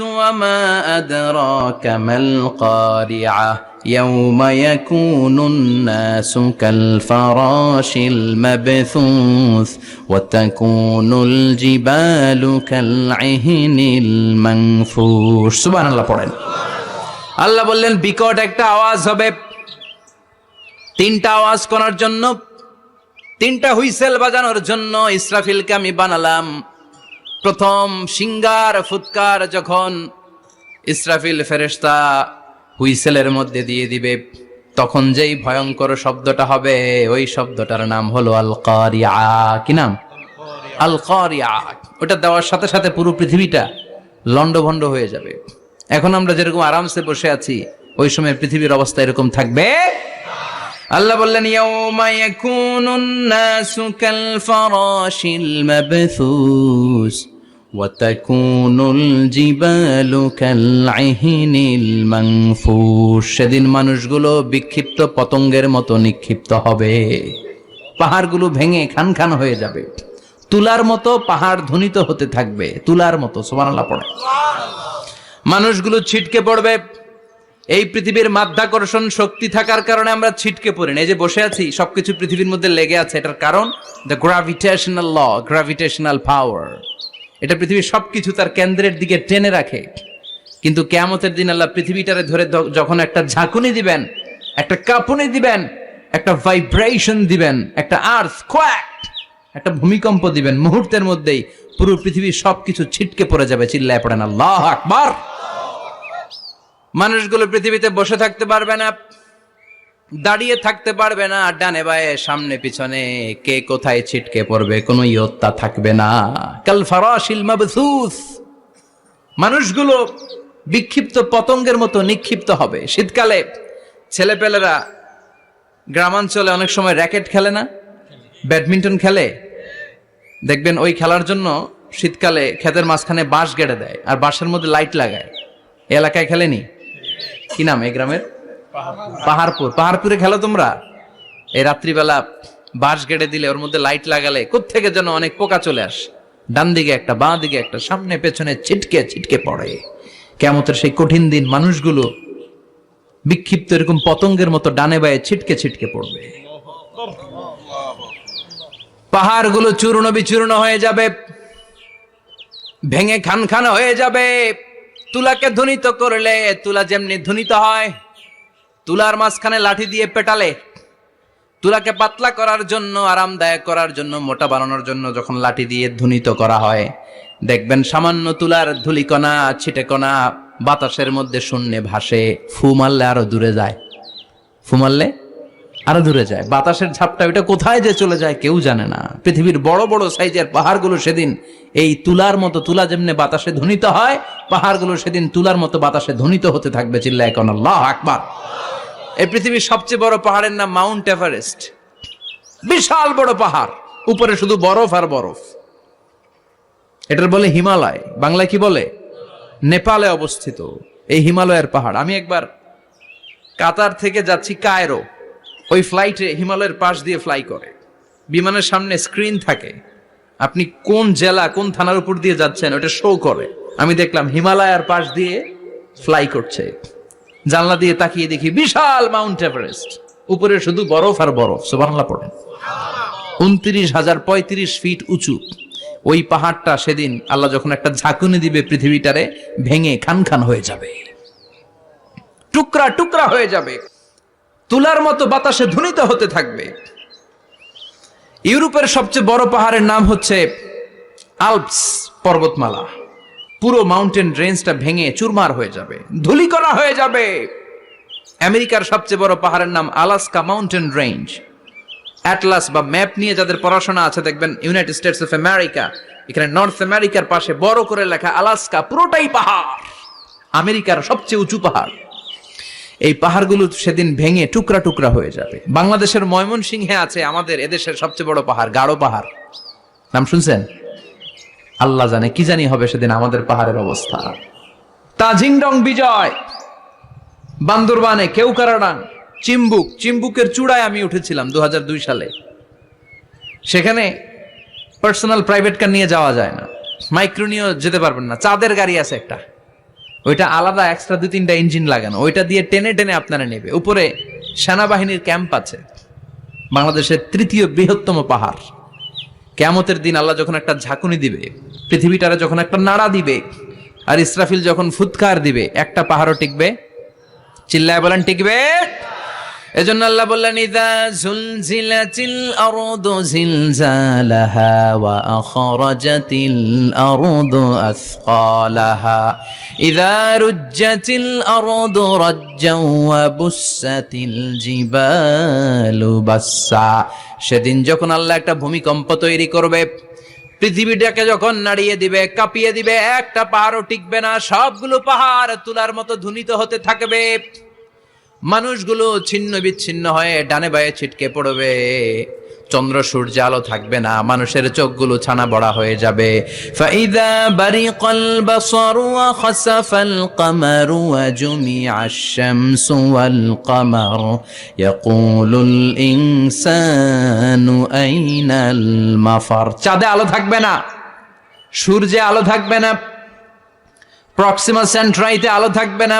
وما أدراك ما القارعة يوم يكون الناس كالفراش المبثوث وتكون الجبال كالعهن المنفوش سبحان الله পড়েন আল্লাহ বললেন বিকট একটা আওয়াজ হবে তিনটা আওয়াজ করার জন্য তিনটা হুইসেল বাজানোর জন্য ইসরাফিলকে আমি বানালাম প্রথম সিঙ্গার ফুৎকার যখন ইসরাফিল ফেরেশতা হুইসেলের মধ্যে দিয়ে দিবে, তখন যেই ভয়ঙ্কর শব্দটা হবে, ওই শব্দটার নাম হলো আল কারিয়া কি নাম? আল কারিয়া ওটা দেওয়ার সাথে সাথে পুরো পৃথিবীটা লন্ডভন্ড হয়ে যাবে। এখন আমরা যেরকম আরামসে বসে আছি, ওই সময় পৃথিবীর অবস্থা এরকম থাকবে? আল্লাহ বললেন, ইয়াউমা ইয়াকুনুন নাসু কাল ফারাশিল মাবথুস সেদিন মানুষগুলো বিক্ষিপ্ত পতঙ্গের মতো নিক্ষিপ্ত হবে। পাহাড়গুলো ভেঙে খান খান হয়ে যাবে। তুলার মতো পাহাড় ধ্বনিত হতে থাকবে। তুলার মতো, সুবহানাল্লাহ পড়ে। মানুষগুলো ছিটকে পড়বে। এই পৃথিবীর মাধ্যাকর্ষণ শক্তি থাকার কারণে আমরা ছিটকে পড়ি না। এই যে বসে আছি, সবকিছু পৃথিবীর মধ্যে লেগে আছে। এটার কারণ the gravitational law gravitational power এটা পৃথিবীর সবকিছু তার কেন্দ্রের দিকে টেনে রাখে। কিন্তু কেয়ামতের দিন আল্লাহ পৃথিবীটারে ধরে যখন একটা ঝাঁকুনি দিবেন, একটা কাঁপুনি দিবেন, একটা ভাইব্রেশন দিবেন, একটা আর্থ কোয়াক একটা ভূমিকম্প দিবেন, মুহূর্তের মধ্যেই পুরো পৃথিবীর সবকিছু ছিটকে পড়ে যাবে, চিল্লায় পড়েন, আল্লাহ আকবার। মানুষগুলো পৃথিবীতে বসে থাকতে পারবে না। দাঁড়িয়ে থাকতে পারবে না, ডানে বায়ে, সামনে পিছনে। কে কোথায় ছিটকে পড়বে, কোনো ইয়ত্তা থাকবে না। কাল ফারাশিল মাবথুস মানুষগুলো বিক্ষিপ্ত পতঙ্গের মতো নিক্ষিপ্ত হবে। শীতকালে ছেলেপেলেরা গ্রামাঞ্চলে অনেক সময় র্যাকেট খেলে না? ব্যাডমিন্টন খেলে? দেখবেন ওই খেলার জন্য শীতকালে ক্ষেতের মাঝখানে বাঁশ গেড়ে দেয়, আর বাঁশের মধ্যে লাইট লাগায়। এলাকায় খেলেনি? কি নাম এই গ্রামের? পাহাড়পুর। পাহাড়পুরে। খেলো তোমরা? এই রাত্রিবেলা বাঁশ গেড়ে দিলে ওর মধ্যে লাইট লাগালে কোত্থেকে যেন অনেক পোকা চলে আসে। ডান দিকে একটা, বাঁ দিকে একটা, সামনে, পেছনে ছিটকে ছিটকে পড়ে। কেমতের সেই কঠিন দিন মানুষগুলো বিক্ষিপ্ত এরকম পতঙ্গের মতো ডানে বায়ে ছিটকে ছিটকে পড়বে। পাহাড়গুলো চূর্ণ বিচূর্ণ হয়ে যাবে। ভেঙে খান খান হয়ে যাবে। তুলাকে ধ্বনিত করলে তুলা যেমনি ধ্বনিত হয় তুলার মাঝখানে লাঠি দিয়ে পেটালে তুলাকে পাতলা করার জন্য, আরামদায়ক করার জন্য, মোটা বানানোর জন্য যখন লাঠি দিয়ে ধুনিত করা হয়, দেখবেন সামান্য তুলার ধুলিকণা, ছিটেকণা বাতাসের মধ্যে শূন্যে ভাসে, ফু মারলে আরও দূরে যায়। ফু মারলে আরও দূরে যায়। বাতাসের ঝাপটা ওইটা কোথায় যে চলে যায় কেউ জানে না। পৃথিবীর বড় বড় সাইজের পাহাড়গুলো সেদিন এই তুলার মতো, তুলা যেমনি বাতাসে ধ্বনিত হয়, পাহাড়গুলো সেদিন তুলার মতো বাতাসে ধ্বনিত হতে থাকবে চিল্লা এখন আল্লাহ আকবার। এই পৃথিবীর সবচেয়ে বড় পাহাড়ের নাম মাউন্ট এভারেস্ট। বিশাল বড় পাহাড়, উপরে শুধু বরফ আর বরফ। এটার বলে হিমালয়, বাংলায় কি বলে? নেপালে অবস্থিত। এই হিমালয়ের পাহাড়। আমি একবার কাতার থেকে যাচ্ছি কায়রো। ওই ফ্লাইটে হিমালয়ের পাশ দিয়ে ফ্লাই করে। বিমানের সামনে স্ক্রিন থাকে। আপনি কোন জেলা, কোন থানার উপর দিয়ে যাচ্ছেন, ওটা শো করে। আমি দেখলাম হিমালয়ার পাশ দিয়ে ফ্লাই করছে। জানলা দিয়ে তাকিয়ে দেখি বিশাল মাউন্ট এভারেস্ট। উপরে শুধু বরফ আর বরফ, সুবহানাল্লাহ পড়েন উনত্রিশ হাজার পঁয়ত্রিশ ফিট উঁচু। ওই পাহাড়টা সেদিন আল্লাহ যখন একটা ঝাঁকুনি দিবে পৃথিবীটারে, ভেঙে খান খান হয়ে যাবে। টুকরা টুকরা হয়ে যাবে। তুলার মতো বাতাসে ধ্বনিত হতে থাকবে। ইউরোপের সবচেয়ে বড় পাহাড়ের নাম হচ্ছে আলপস পর্বতমালা। পুরো মাউন্টেন রেঞ্জটা ভেঙে চুরমার হয়ে যাবে, ধুলিকণা হয়ে যাবে। আমেরিকার সবচেয়ে বড় পাহাড়ের নাম আলাস্কা মাউন্টেন রেঞ্জ অ্যাটলাস বা ম্যাপ নিয়ে যাদের পড়াশোনা আছে, দেখবেন ইউনাইটেড স্টেটস অফ আমেরিকা, এখানে নর্থ আমেরিকার পাশে বড় করে লেখা আলাস্কা পুরোটাই পাহাড়। আমেরিকার সবচেয়ে উঁচু পাহাড়। এই পাহাড়গুলো সেদিন ভেঙে টুকরা টুকরা হয়ে যাবে। বাংলাদেশের ময়মনসিংহে আছে আমাদের এদেশের সবচেয়ে বড় পাহাড়, গাঢ় পাহাড়। নাম শুনছেন? আল্লাহ জানে কি জানি হবে সেদিন আমাদের পাহাড়ের অবস্থা। তাজিংডং বিজয়, বান্দরবানে কেউ কেউকারাডাং চিম্বুক, চিম্বুকের চূড়ায় আমি উঠেছিলাম দু হাজার দুই সালে। সেখানে পার্সোনাল প্রাইভেট কার নিয়ে যাওয়া যায় না। মাইক্রো নিয়েও যেতে পারবেন না। চাঁদের গাড়ি আছে একটা। ওইটা আলাদা এক্সট্রা দু তিনটা ইঞ্জিন লাগানো। ওইটা দিয়ে টেনে টেনে আপনারা নেবে। উপরে সেনাবাহিনীর ক্যাম্প আছে। বাংলাদেশের তৃতীয় বৃহত্তম পাহাড়। ক্যামতের দিন আল্লাহ যখন একটা ঝাঁকুনি দিবে, পৃথিবীটারে যখন একটা নাড়া দিবে, আর ইসরাফিল যখন ফুৎকার দিবে, একটা পাহাড়ও টিকবে। চিল্লায় বলেন, টিকবে। এজন্য আল্লাহ বললেন, ইদা জুলজিলাতিল আরদু জিলজালাহা ওয়া আখরাজাতিল আরদু আথকালাহা ইদা রুজ্জাতিল আরদু রাজ্জাও ওয়া বুসাতিল জিবালু বাসসা। সেদিন যখন আল্লাহ একটা ভূমিকম্প তৈরি করবে, পৃথিবীটাকে যখন নাড়িয়ে দিবে, কাঁপিয়ে দিবে, একটা পাহাড়ও টিকবে না, সবগুলো পাহাড় তুলার মতো ধুনিত হতে থাকবে। মানুষগুলো ছিন্ন বিচ্ছিন্ন হয়ে ডানে বায়ে ছিটকে পড়বে। চন্দ্র সূর্য আলো থাকবে না, মানুষের চোখগুলো ছানা বড়া হয়ে যাবে। ফাইদা বারিকাল বাসারু ওয়া খাসাফাল কামারু ওয়া জুমিআ আশ-শামসু ওয়াল ইয়াকুলুল ইনসানু আইনাল মাফার। চাঁদে আলো থাকবে না, সূর্যে আলো থাকবে না প্রক্সিমা সেন্ট্রাইতে আলো থাকবে না।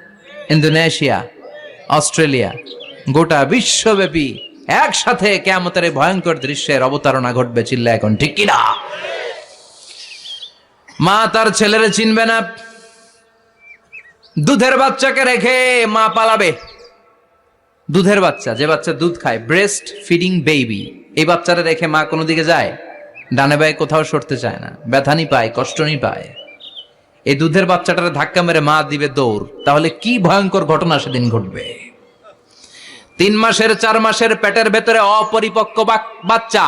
ইন্দোনেশিয়া, অস্ট্রেলিয়া, গোটা বিশ্বব্যাপী একসাথে কেয়ামতের এই ভয়ঙ্কর দৃশ্যের অবতারণা ঘটবে চিল্লা এখন, ঠিক কিনা? মা তার ছেলেরে চিনবে না। দুধের বাচ্চাকে রেখে মা পালাবে। দুধের বাচ্চা, যে বাচ্চা দুধ খায় ব্রেস্ট ফিডিং বেবি এই বাচ্চারা রেখে মা কোনো দিকে যায়? ডানে বায়ে কোথাও সরতে চায় না ব্যথানি পায় কষ্টনি পায় এই দুধের বাচ্চাটার ধাক্কা মেরে মা দিবে দৌড়। তাহলে কি ভয়ঙ্কর ঘটনা সেদিন ঘটবে? তিন মাসের, চার মাসের পেটের ভেতরে অপরিপক্ক বাচ্চা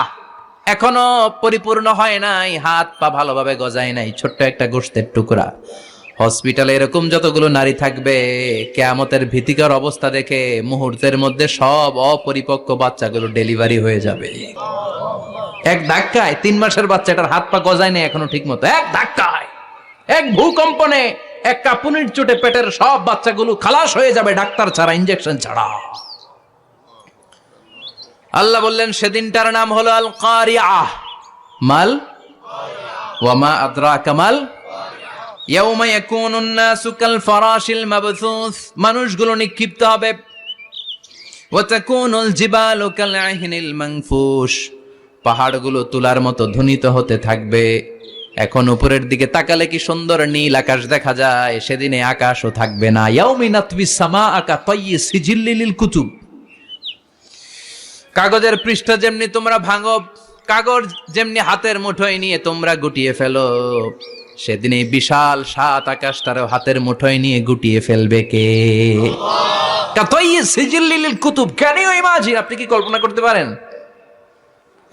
এখনও পরিপূর্ণ হয় নাই, হাত পা ভালোভাবে গজায় নাই, ছোট্ট একটা গোষ্ঠের টুকরা। হসপিটালে এরকম যতগুলো নারী থাকবে, কেয়ামতের ভীতিকর অবস্থা দেখে মুহূর্তের মধ্যে সব অপরিপক্ক বাচ্চাগুলো ডেলিভারি হয়ে যাবে। এক ধাক্কায় তিন মাসের বাচ্চাটার হাত পা গজায় নেই এখনও ঠিক মতো এক ধাক্কায়! এক ভূকম্পনে এক কাপুনির চোটে পেটের সব বাচ্চাগুলো খালাস হয়ে যাবে ডাক্তার ছাড়া ইঞ্জেকশন ছাড়া। আল্লাহ বললেন, সেদিনটার নাম হলো আল কারিয়া মাল? ওয়ামা আদ্রা কামাল মানুষগুলো নিক্ষিপ্ত হবে। পাহাড়গুলো তুলার মতো ধ্বনিত হতে থাকবে। এখন উপরের দিকে তাকালে কি সুন্দর নীল আকাশ দেখা যায়? সেদিনে আকাশও থাকবে না। কুতুব। কাগজের পৃষ্ঠা যেমনি তোমরা ভাঙো, কাগজ যেমনি হাতের মুঠোয় নিয়ে তোমরা গুটিয়ে ফেলো, সেদিনে বিশাল সাত আকাশটারও হাতের মুঠোয় নিয়ে গুটিয়ে ফেলবে কে? কুতুব। Can imagine? আপনি কি কল্পনা করতে পারেন?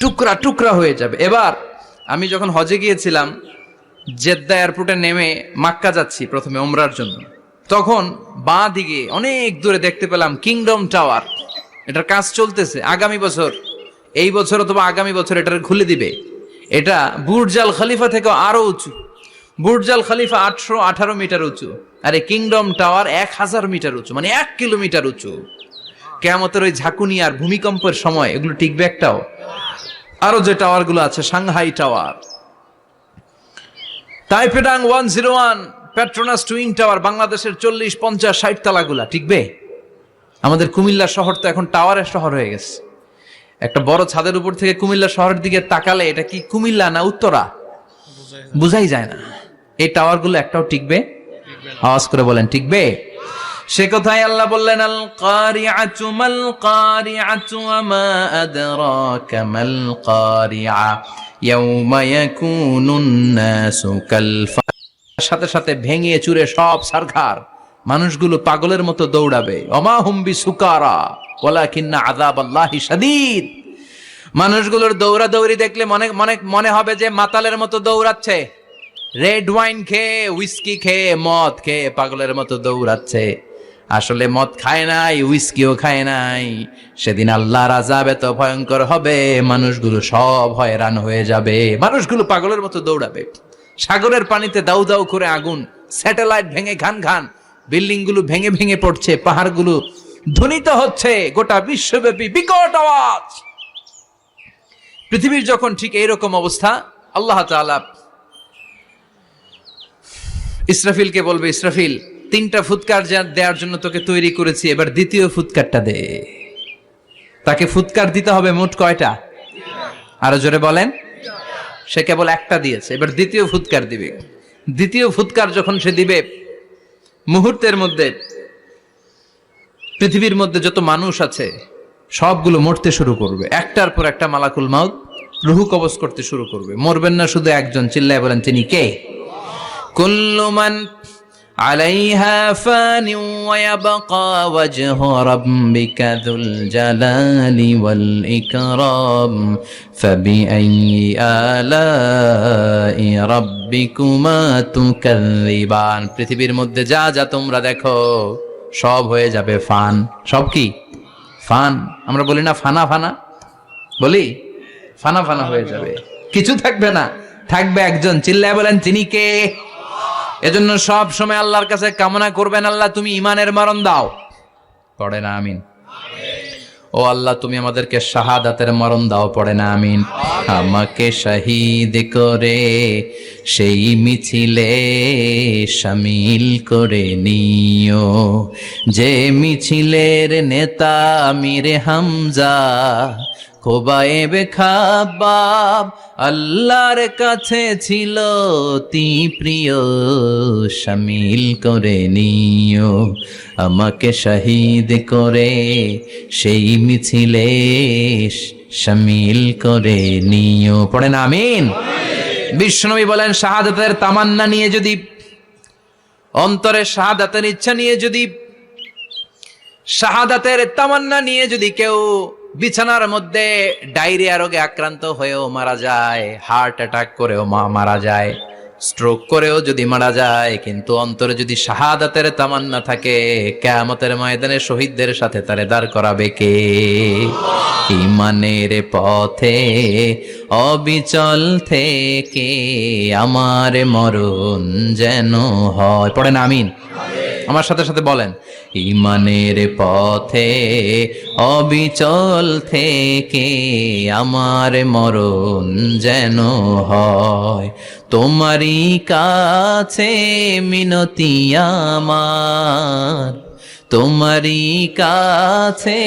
টুকরা টুকরা হয়ে যাবে। এবার আমি যখন হজে গিয়েছিলাম, জেদ্দা এয়ারপোর্টে নেমে মাক্কা যাচ্ছি প্রথমে ওমরার জন্য। তখন বাঁ দিকে অনেক দূরে দেখতে পেলাম কিংডম টাওয়ার। এটার কাজ চলতেছে। আগামী বছর, এই বছর অথবা আগামী বছর এটার খুলে দিবে। এটা বুর্জাল খলিফা থেকে আরও উঁচু। বুর্জাল খলিফা আটশো আঠারো মিটার উঁচু। আরে কিংডম টাওয়ার এক হাজার মিটার উঁচু মানে এক কিলোমিটার উঁচু। কেমতের ওই ঝাঁকুনি আর ভূমিকম্পের সময় এগুলো টিকবে একটাও। আরও যে টাওয়ারগুলো আছে Shanghai tower. টাইপেডাং one zero one Petronas twin tower বাংলাদেশের চল্লিশ পঞ্চাশ ষাট তালাগুলা টিকবে আমাদের কুমিল্লা শহর তো এখন টাওয়ারের শহর হয়ে গেছে। একটা বড় ছাদের উপর থেকে কুমিল্লা শহরের দিকে তাকালে এটা কি কুমিল্লা না উত্তরা? বুঝাই যায় না। এই টাওয়ারগুলো একটাও টিকবে আওয়াজ করে বলেন টিকবে সে কথাই আল্লাহ বললেন, আল মা আদরাকা মাল কারিআ। ইয়াউমা ইয়াকুনুন নাসু কাল সাথে সাথে ভেঙে চুরে সব সারখার মানুষগুলো পাগলের মতো দৌড়াবে। অমা হুম্বি সুকারা ওয়ালাকিন্না আদাব আল্লাহি শাদীদ। মানুষগুলোর দৌড়াদৌড়ি দেখলে মনে মনে মনে হবে যে মাতালের মতো দৌড়াচ্ছে। রেড ওয়াইন খেয়ে উইস্কি খেয়ে, মদ খেয়ে পাগলের মতো দৌড়াচ্ছে। আসলে মদ খায় নাই উইস্কিও খায় নাই। সেদিন আল্লাহর আজাব এত ভয়ঙ্কর হবে, মানুষগুলো সব হয়রান হয়ে যাবে। মানুষগুলো পাগলের মতো দৌড়াবে। সাগরের পানিতে দাউ দাউ করে আগুন, স্যাটেলাইট ভেঙে ঘান ঘান বিল্ডিংগুলো ভেঙে ভেঙে পড়ছে, পাহাড়গুলো ধ্বনিত হচ্ছে, গোটা বিশ্বব্যাপী বিকট আওয়াজ। পৃথিবীর যখন ঠিক এইরকম অবস্থা, আল্লাহ তাআলা ইসরাফিলকে বলবে, ইসরাফিল তিনটা ফুৎকার দেওয়ার জন্য তোকে তৈরি করেছি, এবার দ্বিতীয় ফুৎকারটা দে। তাকে ফুৎকার দিতে হবে মোট কয়টা? আরও জোরে বলেন। সে কেবল একটা দিয়েছে, এবার দ্বিতীয় ফুৎকার দিবে। দ্বিতীয় ফুৎকার যখন সে দিবে, মুহূর্তের মধ্যে, পৃথিবীর মধ্যে যত মানুষ আছে, সবগুলো মরতে শুরু করবে। একটার পর একটা মালাকুল মাউত রুহু কবজ করতে শুরু করবে। মরবেন না শুধু একজন, চিল্লায় বলেন তিনি কে? কুল্লু মান عليها فان ويبقى وجه ربك ذو الجلال والإكرام فبأي آلاء ربكما تكذبان পৃথিবীর মধ্যে যা যা তোমরা দেখো সব হয়ে যাবে ফান সব কি ফান আমরা বলি না ফানা ফানা বলি ফানা ফানা হয়ে যাবে কিছু থাকবে না থাকবে একজন চিল্লায় বলেন তিনি কে এজন্য সব সময় আল্লাহর কাছে কামনা করবেন, আল্লাহ তুমি ইমানের মরণ দাও। পড়ে না, আমিন। ও আল্লাহ, তুমি আমাদেরকে শাহাদাতের মরণ দাও, পড়ে না, আমিন। আমাকে শহীদ করে, সেই মিছিলে শামিল করে নিও। যে মিছিলের নেতা মিরে হামজা খোবায়েবে খাবাব আল্লাহর কাছে ছিল অতি প্রিয় শামিল করে নিও, আমাকে শহীদ করে সেই মিছিলে শামিল করে নিও। পড়েন আমিন। বিষ্ণবী বলেন, শাহাদাতের তামান্না নিয়ে যদি, অন্তরে শাহাদাতের ইচ্ছা নিয়ে যদি, শাহাদাতের তামান্না নিয়ে যদি কেউ বিছানার মধ্যে ডায়রিয়া রোগে আক্রান্ত হয়েও মারা যায়, হার্ট অ্যাটাক করেও মা মারা যায়, স্ট্রোক করেও যদি মারা যায়, কিন্তু অন্তরে যদি শাহাদাতের তামান্না থাকে, কেয়ামতের ময়দানে শহীদদের সাথে তারে দাঁড় করাবে কে? ইমানের পথে অবিচল থেকে আমার মরণ যেন হয়। পড়েন আমিন। আমার সাথে সাথে বলেন, ইমানের পথে, অবিচল থেকে আমার মরণ যেন হয়। তোমারই কাছে মিনতি আমার, তোমারই কাছে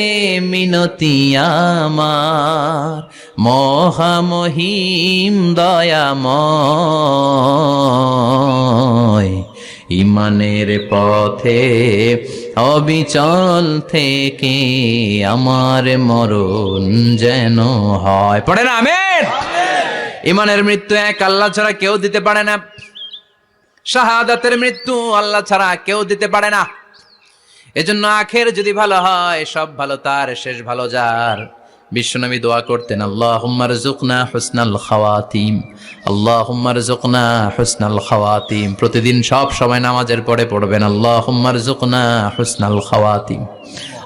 মিনতি আমার। মহামহিম দয়াময়। ইমানের পথে অবিচল থেকে আমার মরণ যেন হয়। পড়ে না আমের ইমানের মৃত্যু এক, আল্লাহ ছাড়া কেউ দিতে পারে না। শাহাদাতের মৃত্যু আল্লাহ ছাড়া কেউ দিতে পারে না। এজন্য আখের যদি ভালো হয়, সব ভালো, তার শেষ ভালো যার। বিশ্বনবী দোয়া করতেন আল্লাহ হুম্মারজুকনা হুসনাল খাওয়াতিম আল্লাহ হুম্মারজুকনা হুসনাল খাওয়াতিম। প্রতিদিন সব সময় নামাজের পরে পড়বেন আল্লাহ হুম্মারজুকনা হুসনাল খাওয়াতিম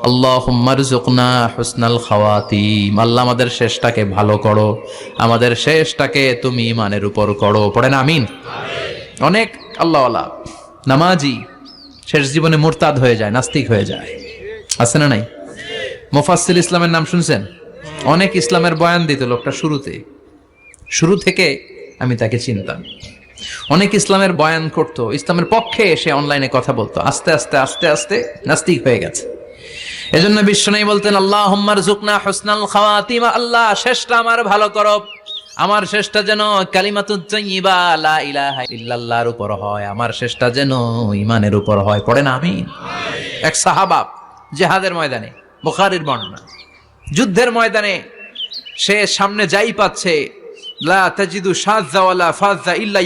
আল্লাহ হুম্মারজুকনা হুসনাল খাওয়াতিম। আল্লাহ আমাদের শেষটাকে ভালো করো আমাদের শেষটাকে তুমি ইমানের উপর করো। পড়েন আমিন। অনেক আল্লাহওয়ালা নামাজি শেষ জীবনে মোরতাদ হয়ে যায় নাস্তিক হয়ে যায়। আছে না নাই? মোফাসিল ইসলামের নাম শুনছেন? অনেক ইসলামের বয়ান দিত লোকটা শুরুতে। শুরু থেকে আমি তাকে চিনতাম। অনেক ইসলামের বয়ান করতো, ইসলামের পক্ষে এসে অনলাইনে কথা বলতো। আস্তে আস্তে আস্তে আস্তে নাস্তিক হয়ে গেছে। এজন্য বিশ্ব নেই বলতেন আল্লাহ হম্মার জুকনা হোসনাল খাওয়াতিমা, আল্লাহ শেষটা আমার ভালো করো। আমার শেষটা যেন কালিমাতুজ্জাইবা লা ইলাহা ইল্লাল্লাহর উপর হয়। আমার শেষটা যেন ইমানের উপর হয়। পড়ে না আমিন? এক সাহাবা জেহাদের ময়দানে, বুখারীর বর্ণনা। যুদ্ধের ময়দানে সে সামনে যাই পাচ্ছে, লা ইল্লা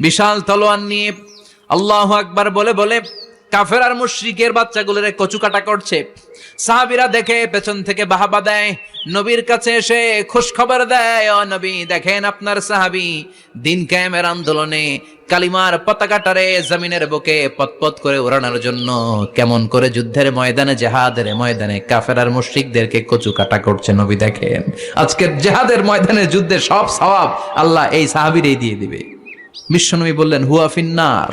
বিশাল তলোয়ার নিয়ে আল্লাহ আকবার বলে বলে কাফের আর মুশরিকের বাচ্চাগুলোরে কচু কাটা করছে। সাহাবিরা দেখে পেছন থেকে বাহাবা দেয়, নবীর কাছে এসে খুশ খবর দেয়, ও নবী, দেখেন আপনার সাহাবি দিন কায়েমের আন্দোলনে কালিমার পতাকাটারে জমিনের বুকে পতপত করে উড়ানোর জন্য কেমন করে যুদ্ধের ময়দানে, জেহাদের ময়দানে কাফের আর মুশরিকদেরকে কচু কাটা করছে। নবী দেখেন, আজকের জেহাদের ময়দানে যুদ্ধের সব সওয়াব আল্লাহ এই সাহাবিরেই দিয়ে দিবে। বিশ্বনবী বললেন, হুয়া ফিন্নার।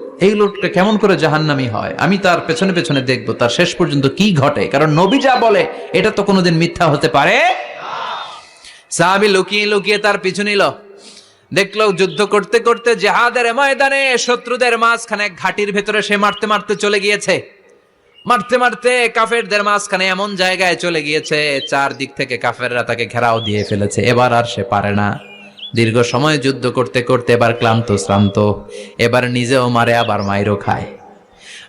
এই লোকটা কেমন করে জাহান্নামি হয়? আমি তার পেছনে পেছনে দেখব, তার শেষ পর্যন্ত কি ঘটে? কারণ নবী যা বলে, এটা তো কোনোদিন মিথ্যা হতে পারে? সাহাবি লুকিয়ে লুকিয়ে তার পিছু নিল। দেখল যুদ্ধ করতে করতে জেহাদের ময়দানে শত্রুদের মাঝখানে ঘাটির ভেতরে সে মারতে মারতে চলে গিয়েছে। মারতে মারতে কাফেরদের মাঝখানে এমন জায়গায় চলে গিয়েছে, চারদিক থেকে কাফেররা তাকে ঘেরাও দিয়ে ফেলেছে। এবার আর সে পারে না। দীর্ঘ সময় যুদ্ধ করতে করতে এবার ক্লান্ত, শ্রান্ত। এবার নিজেও মারে, আবার মাইরও খায়।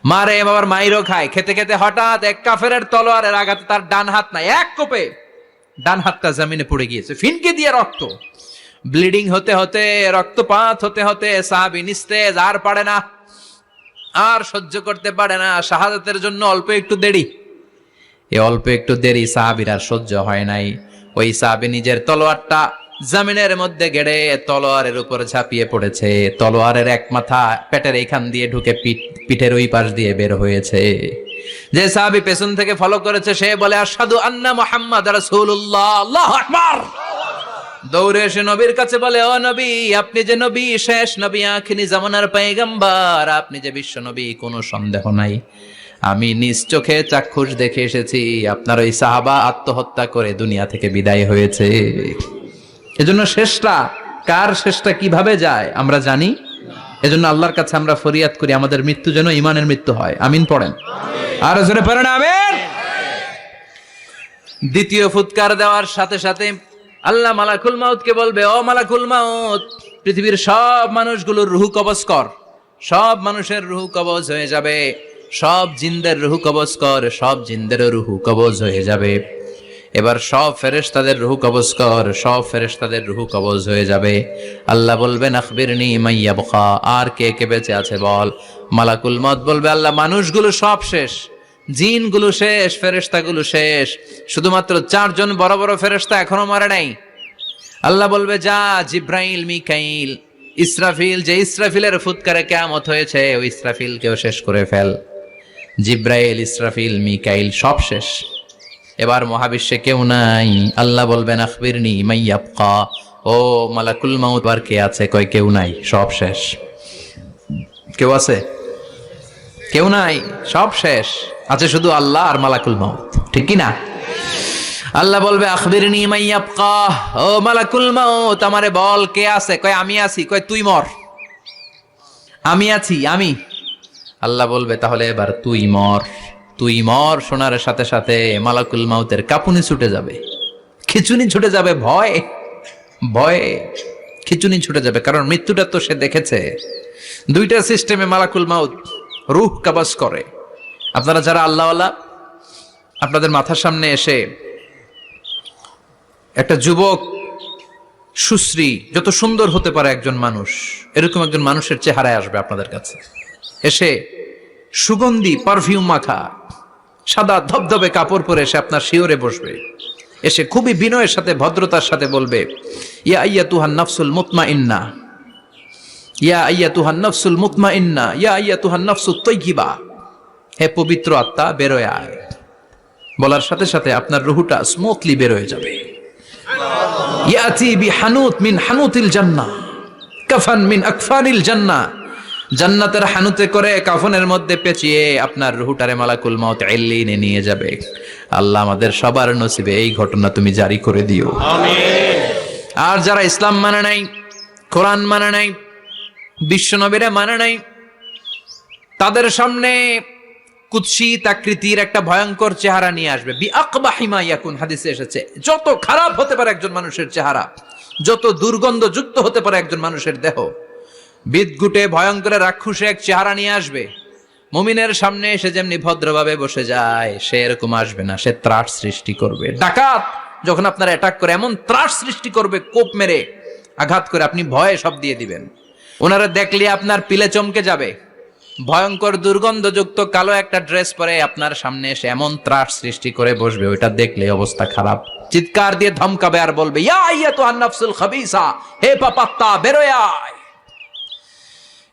মারে, আবার মাইরও খায়। খেতে খেতে হঠাৎ এক কাফের তলোয়ারের আঘাতে তার ডান হাত নাই, এক কোপে ডান হাতটা জমিনে পড়ে গিয়েছে। ফিনকে দিয়ে রক্ত। ব্লিডিং হতে হতে, রক্তপাত হতে হতে সাহাবি নিস্তেজ, আর পারে না। আর সহ্য করতে পারে না। শাহাদাতের জন্য অল্প একটু দেরি। এ অল্প একটু দেরি সাহাবির আর সহ্য হয় নাই। ওই সাহাবি নিজের তলোয়ারটা জামিনের মধ্যে গেড়ে তলোয়ারের উপর ঝাঁপিয়ে পড়েছে। তলোয়ারের এক মাথা পেটের এইখান দিয়ে ঢুকে পিঠ, পিঠের ওই পাশ দিয়ে বের হয়েছে। যে সাহাবি পেছন থেকে ফলো করেছে, সে বলে আসাদু আন্না মোহাম্মদ রাসূলুল্লাহ, আল্লাহু আকবার! দৌড়ে এসে নবীর কাছে বলে, ও নবী, আপনি যে নবী, শেষ নবী আখিনি জামানার পাইগাম্বার আপনি যে বিশ্ব নবী, কোনো সন্দেহ নাই। আমি নিজ চোখে চাক্ষুষ দেখে এসেছি, আপনার ওই সাহাবা আত্মহত্যা করে দুনিয়া থেকে বিদায় হয়েছে। এজন্য শেষটা, কার শেষটা কীভাবে যায়, আমরা জানি। এজন্য আল্লাহর কাছে আমরা ফরিয়াদ করি, আমাদের মৃত্যু যেন ইমানের মৃত্যু হয়। আমিন পড়েন। আর জোরে পড়েন, আমিন। দ্বিতীয় ফুৎকার দেওয়ার সাথে সাথে আল্লাহ মালাকুল মাউতকে বলবে, ও মালাকুল মাউত, পৃথিবীর সব মানুষগুলোর রুহু কবজ কর। সব মানুষের রুহু কবজ হয়ে যাবে। সব জিনদের রুহু কবজ কর, সব জিনদেরও রুহু কবজ হয়ে যাবে। এবার সব ফেরেশতাদের রুহু কবজ কর, সব ফেরেশতাদের রুহু কবজ হয়ে যাবে। আল্লাহ বলবেন, আখবিরনি মাইয়া বখা আর কে কে বেঁচে আছে বল। মালাকুল মত বলবে, আল্লাহ, মানুষগুলো সব শেষ, জিনগুলো শেষ, ফেরেশতাগুলো শেষ। শুধুমাত্র চারজন বড় বড় ফেরেশতা এখনও মারা নাই। আল্লাহ বলবে, যা জিব্রাইল, মিকাইল, ইসরাফিল, যে ইসরাফিলের ফুৎকারে কেমত হয়েছে, ওই ইসরাফিলকেও শেষ করে ফেল। জিব্রাইল, ইসরাফিল, মিকাইল সব শেষ। এবার মহাবিশ্বে কেউ নাই। আল্লাহ বলবেন, আখবিরনি মাইয়াবকা ও মালাকুল মাউত, আর কে আছে? কয়, কেউ নাই। সব শেষ। কেউ আছে? কেউ নাই? সব শেষ। আছে শুধু আল্লাহ আর মালাকুল মাউত। ঠিক কি না? আল্লাহ বলবে, আখবিরনি মাইয়াবকা ও মালাকুল মাউত, আমারে বল, কে আছে? কয়, আমি আছি। কয়, তুই মর। আমি আছি। আমি? আল্লাহ বলবে, তাহলে এবার তুই মর। তুই মর শোনার সাথে সাথে মালাকুল মাউতের কাপুনি ছুটে যাবে। খিচুনি ছুটে যাবে ভয়। ভয়ে খিচুনি ছুটে যাবে, কারণ মৃত্যুটা তো সে দেখেছে। দুইটা সিস্টেমে মালাকুল মাউত রুহ কাবাস করে। আপনারা যারা আল্লাহওয়ালা, আপনাদের মাথার সামনে এসে একটা যুবক সুশ্রী, যত সুন্দর হতে পারে একজন মানুষ, এরকম একজন মানুষের চেহারায় আসবে আপনাদের কাছে। এসে সুগন্ধি পারফিউম মাখা। সাদা ধবধবে কাপড় পরে এসে আপনার শিওরে বসবে। এসে খুবই বিনয়ের সাথে, ভদ্রতার সাথে বলবে, ইয়া আইয়া তুহান নফসুল মুতমা ইন্না ইয়া আইয়া তুহান নফসুল মুতমা ইন্না ইয়া আইয়া তুহান নফসুল তৈকিবা হে পবিত্র আত্মা, বেরোয় আয়। বলার সাথে সাথে আপনার রুহুটা স্মুথলি বেরোয় যাবে। ইয়াতি বি হানুত মিন হানুতিল জান্নাহ। কাফান মিন আকফানিল জান্নাহ। জান্নাতের হানুতে করে কাফনের মধ্যে পেঁচিয়ে আপনার রুহুটারে মালাকুল মাউত এল্লিনে নিয়ে যাবে। আল্লাহ আমাদের সবার নসিবে এই ঘটনা তুমি জারি করে দিও। আর যারা ইসলাম মানে নাই কোরআন মানে নাই বিশ্বনবীরা মানে নাই তাদের সামনে কুৎসিত আকৃতির একটা ভয়ঙ্কর চেহারা নিয়ে আসবে। বি আকবাহিমা ইয়াকুন হাদিসে এসেছে যত খারাপ হতে পারে একজন মানুষের চেহারা যত দুর্গন্ধ যুক্ত হতে পারে একজন মানুষের দেহ বিদগুটে ভয়ঙ্কর রাক্ষসে এক চেহারা নিয়ে আসবে। মুমিনের সামনে এসে যেমনি ভদ্রভাবে বসে যায়, সে এরকম আসবে না, সে ত্রাস সৃষ্টি করবে। ডাকাত যখন আপনার অ্যাটাক করে, এমন ত্রাস সৃষ্টি করবে, কোপ মেরে আঘাত করে আপনি ভয়ে সব দিয়ে দিবেন। ওনারা দেখলে আপনার পিলে চমকে যাবে। ভয়ঙ্কর দুর্গন্ধযুক্ত কালো একটা ড্রেস পরে আপনার সামনে এসে এমন ত্রাস সৃষ্টি করে বসবে, ওইটা দেখলে অবস্থা খারাপ। চিৎকার দিয়ে ধমকাবে আর বলবে, ইয়া ইয়া তো আন্নাফসুল খাবিসা, হে পাপাত্তা, বেরোয়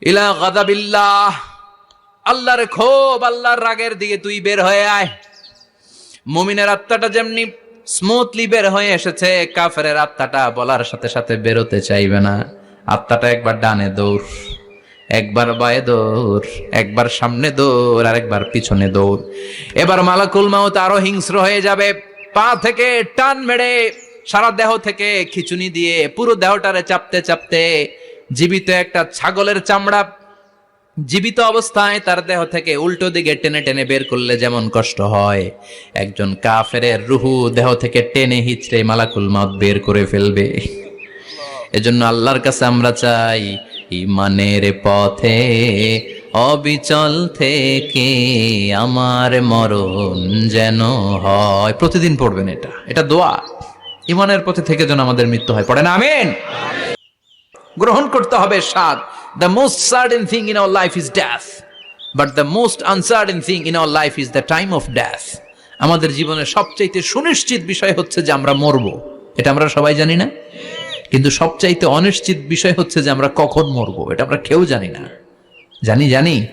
ইলা গাদাবিল্লাহ। আল্লাহর ক্ষোভ আল্লাহর রাগের দিকে তুই বের হয়ে আয়। মুমিনের আত্মাটা যেমনি স্মুথলি বের হয়ে এসেছে কাফের আত্মাটা বলার সাথে সাথে বেরোতে চাইবে না। আত্মাটা একবার ডানে দৌড়, একবার বায়ে দৌড়, একবার সামনে দৌড় আর একবার পিছনে দৌড়। এবার মালাকুল মাউত আরও হিংস্র হয়ে যাবে। পা থেকে টান মেরে সারা দেহ থেকে খিচুনি দিয়ে পুরো দেহটারে চাপতে চাপতে জীবিত একটা ছাগলের চামড়া, জীবিত অবস্থায় তার দেহ থেকে উল্টো দিকে টেনে টেনে বের করলে যেমন কষ্ট হয়। একজন কাফেরের রুহু দেহ থেকে টেনে হিচড়ে মালাকুল মাউত বের করে ফেলবে। এজন্য আল্লাহর কাছে আমরা চাই, ইমানের পথে, অবিচল থেকে আমার মরণ যেন হয়। প্রতিদিন পড়বেন এটা। এটা দোয়া। ইমানের পথে থেকে যেন আমাদের মৃত্যু হয়। পড়েন, আমেন। গ্রহণ করতে হবে স্বাদ। The most certain thing in our life is death but the most uncertain thing in our life is the time of death আমাদের জীবনের সবচাইতে সুনিশ্চিত বিষয় হচ্ছে যে আমরা মরব। এটা আমরা সবাই জানি না? কিন্তু সবচাইতে অনিশ্চিত বিষয় হচ্ছে যে আমরা কখন মরবো। এটা আমরা কেউ জানি না। জানি জানি।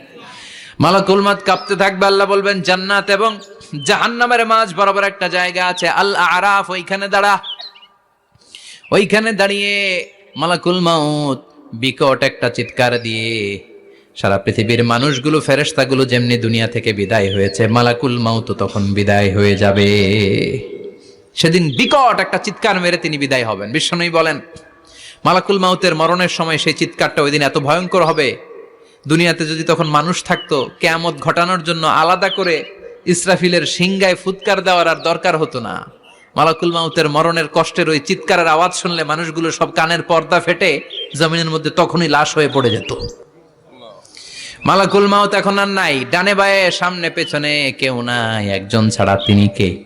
মালাকুল মাত কাঁপতে থাকবে, আল্লাহ বলবেন, জান্নাত এবং জাহান্নামের মাঝ বরাবর একটা জায়গা আছে আল আরাফ ওইখানে দাঁড়া। ওইখানে দাঁড়িয়ে মালাকুল মাউত, বিকট একটা চিৎকার দিয়ে সারা পৃথিবীর মানুষগুলো, ফেরেশতাগুলো যেমনি দুনিয়া থেকে বিদায় হয়েছে, মালাকুল মাউত তখন বিদায় হয়ে যাবে। সেদিন বিকট একটা চিৎকার মেরে তিনি বিদায় হবেন। বিশ্বনবী বলেন, মালাকুল মাউতের মরণের সময় সেই চিৎকারটা ওই দিন এত ভয়ঙ্কর হবে। দুনিয়াতে যদি তখন মানুষ থাকতো, কেয়ামত ঘটানোর জন্য আলাদা করে ইসরাফিলের সিংগায় ফুৎকার দেওয়ার আর দরকার হতো না। মালাকুল মাউতের মরণের কষ্টের ওই চিৎকারের আওয়াজ শুনলে মানুষগুলো সব কানের পর্দা ফেটে জমিনের মধ্যে তখনই লাশ হয়ে পড়ে যেত। মালাকুল মাউত এখন আর নাই। ডানে বায়ে, সামনে পেছনে কেউ নাই। একজন ছাড়া তিনি কে?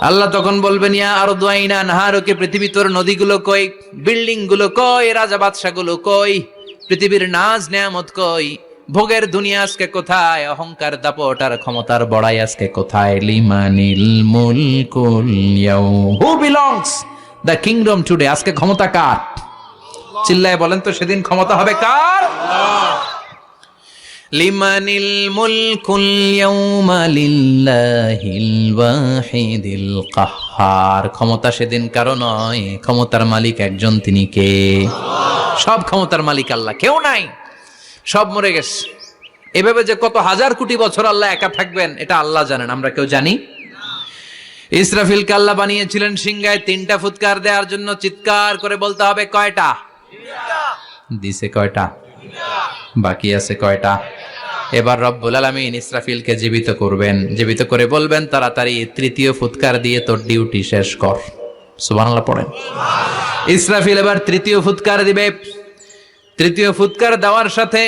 আল্লাহ তখন বলবেন, ইয়া আর দোয়াইনা নাহারকে পৃথিবী তোর নদীগুলো কই? বিল্ডিংগুলো কই? রাজা বাদশাহগুলো কই? পৃথিবীর নাজ নেয়ামত কই? ভোগের দুনিয়া আজকে কোথায়? অহংকার দাপট আর ক্ষমতার বড়াই আজকে কোথায়? লিমানিল মুলকুল who belongs the kingdom today আজকে ক্ষমতা কার? চিল্লায় বলেন তো সেদিন ক্ষমতা হবে কার? লিমানিল মুলকুল ইয়াউমা লিল্লাহিল ওয়াহিদিল কাহ্হার ক্ষমতা সেদিন কারও নয় ক্ষমতার মালিক একজন তিনি কে? সব ক্ষমতার মালিক আল্লাহ কেউ নাই। সব মরে গেছে। এভাবে যে কত হাজার কোটি বছর আল্লাহ একা থাকবেন, এটা আল্লাহ জানেন, আমরা কেউ জানি? ইসরাফিল কাল্লা বানিয়েছিলেন সিংগায় তিনটা ফুৎকার দেওয়ার জন্য চিৎকার করে বলতে হবে, কয়টা? দিছে কয়টা? বাকি আছে কয়টা? এবার রব্বুল আলমিন ইসরাফিলকে জীবিত করবেন। জীবিত করে বলবেন, তাড়াতাড়ি তৃতীয় ফুৎকার দিয়ে তোর ডিউটি শেষ কর। সুবহানাল্লাহ পড়েন। ইসরাফিল এবার তৃতীয় ফুৎকার দিবে। তৃতীয় ফুৎকার দেওয়ার সাথে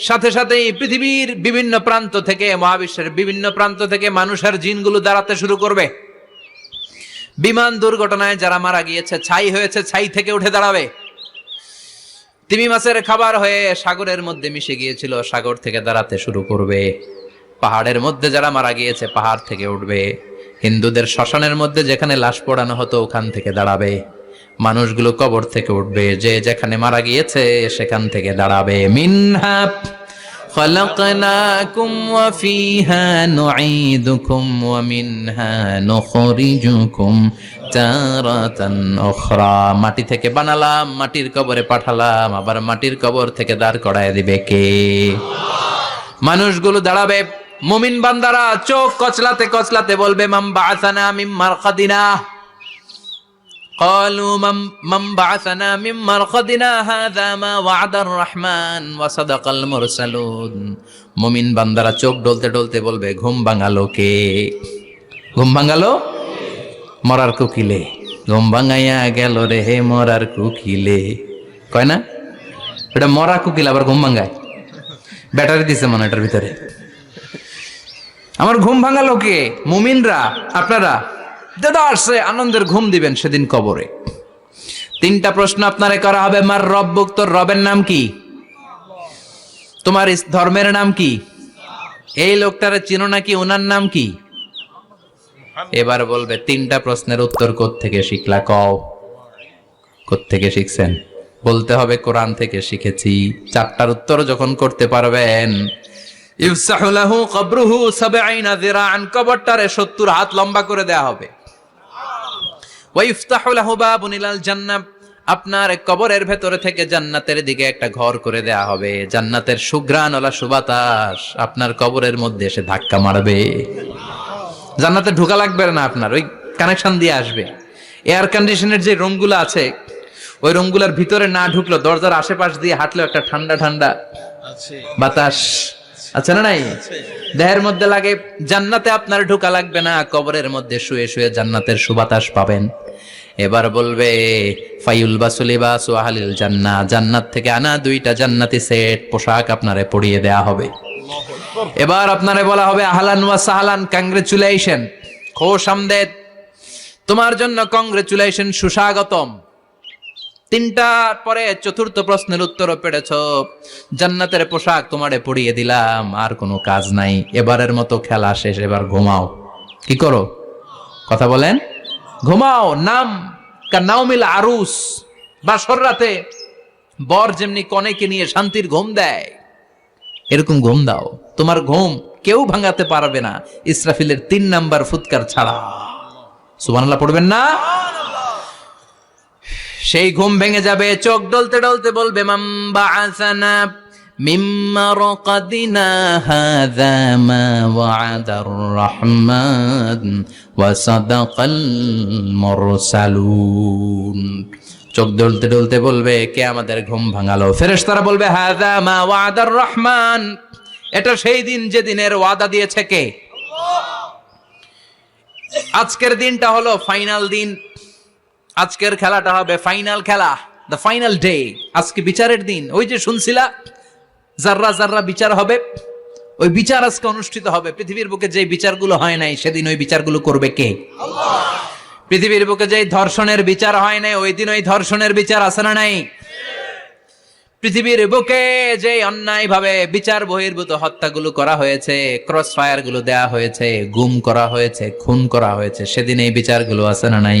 সাথে সাথেই পৃথিবীর বিভিন্ন প্রান্ত থেকে, মহাবিশ্বের বিভিন্ন প্রান্ত থেকে মানুষের জিনগুলো দাঁড়াতে শুরু করবে। বিমান দুর্ঘটনায় যারা মারা গিয়েছে, ছাই হয়েছে, ছাই থেকে উঠে দাঁড়াবে। তিমি মাছের খাবার হয়ে সাগরের মধ্যে মিশে গিয়েছিল, সাগর থেকে দাঁড়াতে শুরু করবে। পাহাড়ের মধ্যে যারা মারা গিয়েছে, পাহাড় থেকে উঠবে। হিন্দুদের শ্মশানের মধ্যে যেখানে লাশ পোড়ানো হতো, ওখান থেকে দাঁড়াবে। মানুষগুলো কবর থেকে উঠবে যে যেখানে মারা গিয়েছে সেখান থেকে দাঁড়াবে মিনহা خلقناكم وفيها نعيدكم ومنها نخرجكم تارة أخرى মাটি থেকে বানালাম মাটির কবরে পাঠালাম আবার মাটির কবর থেকে দাঁড় করায় দিবে কে মানুষগুলো দাঁড়াবে মুমিন বান্দারা চোখ কচলাতে কচলাতে বলবে মাম বাসানা মিম মারকাদিনা قالوا من من بعثنا من مرقدنا هذا ما وعد الرحمن وصدق المرسلون মুমিন বান্দারা চোখ ডলতে ডলতে বলবে ঘুম ভাঙালো কে ঘুম ভাঙালো মরার কুকিলে ঘুম ভাঙাইয়া গেল রে হে মরার কুকিলে কয় না এটা মরা কুকিল আবার ঘুম ভাঙায় ব্যাটারি দিছে মনে হয় এটার ভিতরে আমার ঘুম ভাঙালো কে মুমিনরা আপনারা দাদা আসছে, আনন্দের ঘুম দিবেন সেদিন কবরে। তিনটা প্রশ্ন আপনারে করা হবে, মার রব্বুক তোর রবের নাম কি? তোমার ধর্মের নাম কি? এই লোকটারে চিনো নাকি ওনার নাম কি? এবার বলবে, তিনটা প্রশ্নের উত্তর থেকে শিখলা? কও। থেকে শিখছেন? বলতে হবে, কোরআন থেকে শিখেছি। চারটার উত্তর যখন করতে পারবেন ইফসাহু লাহু কবরুহু সাবঈনা যিরাআন, কবরটারে 70 হাত লম্বা করে দেয়া হবে। আপনার কবরের ভেতরে থেকে জান্নাতের দিকে একটা ঘর করে দেয়া হবে। জান্নাতের সুঘ্রাণওয়ালা সুবাতাস আপনার কবরের মধ্যে এসে ধাক্কা মারবে। জান্নাতে ঢোকা লাগবে না আপনার ওই কানেকশন দিয়ে আসবে। এয়ার কন্ডিশনের যে রুমগুলো আছে ওই রুমগুলোর ভিতরে না ঢুকলো দরজার আশেপাশ দিয়ে হাঁটলো একটা ঠান্ডা ঠান্ডা বাতাস। আছে না, নাই? দেহের মধ্যে লাগে, জান্নাতে আপনার ঢোকা লাগবে না, কবরের মধ্যে শুয়ে শুয়ে জান্নাতের সুবাতাস পাবেন। এবার বলবে, ফাইউল বাসুলি বাসু আহালিল জান্না জান্নাত থেকে আনা দুইটা জান্নাতি সেট, পোশাক আপনারে পরিয়ে দেয়া হবে। এবার আপনারে বলা হবে, আহলান ওয়া সাহলান কংগ্রেচুলেশন খোশ আমদেদ। তোমার জন্য কংগ্রেচুলেশন সুস্বাগতম। তিনটার পরে চতুর্থ প্রশ্নের উত্তরও পেরেছ। জান্নাতের পোশাক তোমারে পরিয়ে দিলাম, আর কোনো কাজ নাই। এবারের মতো খেলা শেষ, এবার ঘুমাও। কি করো? কথা বলেন। ঘুমাও, নাম নাওমিল আরুস। বাসর রাতে বর যেমনি কনেকে নিয়ে শান্তির ঘুম দেয়, এরকম ঘুম দাও। তোমার ঘুম কেউ ভাঙাতে পারবে না। ইসরাফিলের তিন নাম্বার ফুৎকার ছাড়া। সুবহানাল্লাহ, পড়বেন না? সেই ঘুম ভেঙে যাবে, চোখ ডলতে ডলতে বলবে মাম্বা আসানা মিম্মা রকাদিনা হাযা ওয়াদার রহমান ওয়া সাদাকাল মুরসালুন. চোখ ডলতে ডলতে বলবে, কে আমাদের ঘুম ভাঙালো? ফেরেশতারা বলবে, হাযা মা ওয়াদার রহমান। এটা সেই দিন যে দিনের ওয়াদা দিয়েছে কে? আজকের দিনটা হলো ফাইনাল দিন। আজকের খেলাটা হবে ফাইনাল খেলা দ্য ফাইনাল ডে আজকে বিচারের দিন। ওই যে শুনছিলা জাররা জাররা বিচার হবে, ওই বিচার আজকে অনুষ্ঠিত হবে। পৃথিবীর বুকে যে বিচারগুলো হয় নাই, সেদিন ওই বিচারগুলো করবে কে? পৃথিবীর বুকে যে ধর্ষণের বিচার হয় নাই, ওই দিন ওই ধর্ষণের বিচার আছে না নাই? পৃথিবীর বুকে যে অন্যায় ভাবে বিচার বহির্ভূত হত্যাগুলো করা হয়েছে ক্রস ফায়ারগুলো দেয়া হয়েছে, গুম করা হয়েছে, খুন করা হয়েছে, সেদিন এই বিচারগুলো আছে না নাই?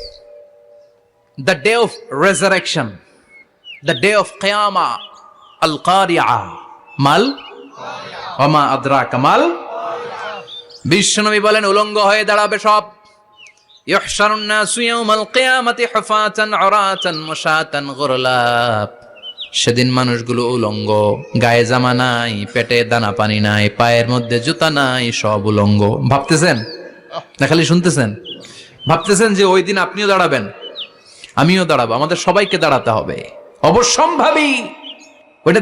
the day of resurrection, the day of Qiyamah, Al Qari'ah, Mal, Wama Adraka Mal, বিশ্বনবী বলেন উলঙ্গ হয়ে দাঁড়াবে সব يحشر الناس يوم القيامة حفاة عراة مشاة غرلا সেদিন মানুষগুলো উলঙ্গ গায়ে জামা নাই পেটে দানা পানি নাই পায়ের মধ্যে জুতা নাই সব উলঙ্গ ভাবতেছেন না খালি শুনতেছেন ভাবতেছেন যে ওই দিন আপনিও দাঁড়াবেন আমিও দাঁড়াবো আমাদের সবাইকে দাঁড়াতে হবে। অবশ্যম্ভাবী। ওইটা